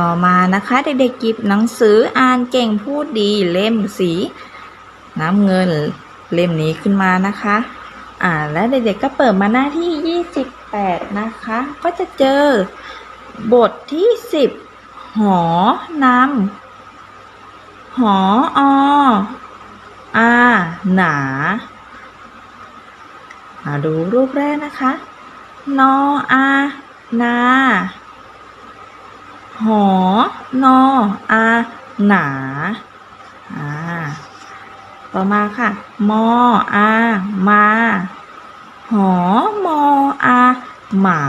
ต่อมานะคะ เด็กๆหยิบหนังสืออ่านเก่งพูดดีเล่มสี น้ำเงินเล่มนี้ขึ้นมานะคะ อ่าและเด็กๆก็เปิดมาหน้าที่ 28 นะคะ ก็จะเจอบทที่ 10 หอนำหอออาหนามาดูรูปแรกนะคะ นออานา หอนออาหนาอ่าต่อมาค่ะ มออามา หอมออาหมา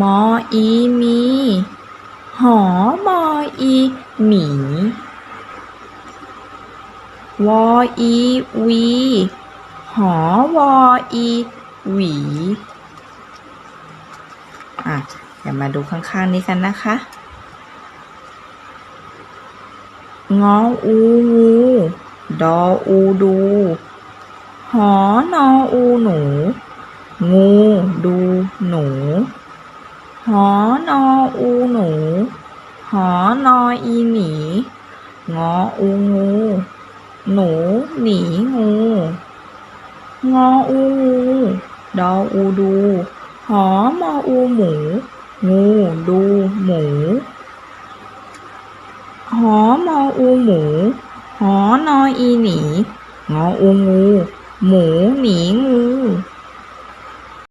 มออีมี หอมออีหมีวออีวี หอวออีหวี อะ เดี๋ยวมาดูข้างๆนี้กันนะคะงออูงูดออูดู หอนออูหนู งูดูหนู หอนออูหนู หอนออีหมีงออูงู หนูหนีงูงออูงูดออูดู หอมออูหมู งูดูหมู หอมออูหมู หอนออีหนีงออูงู หมูหนีงู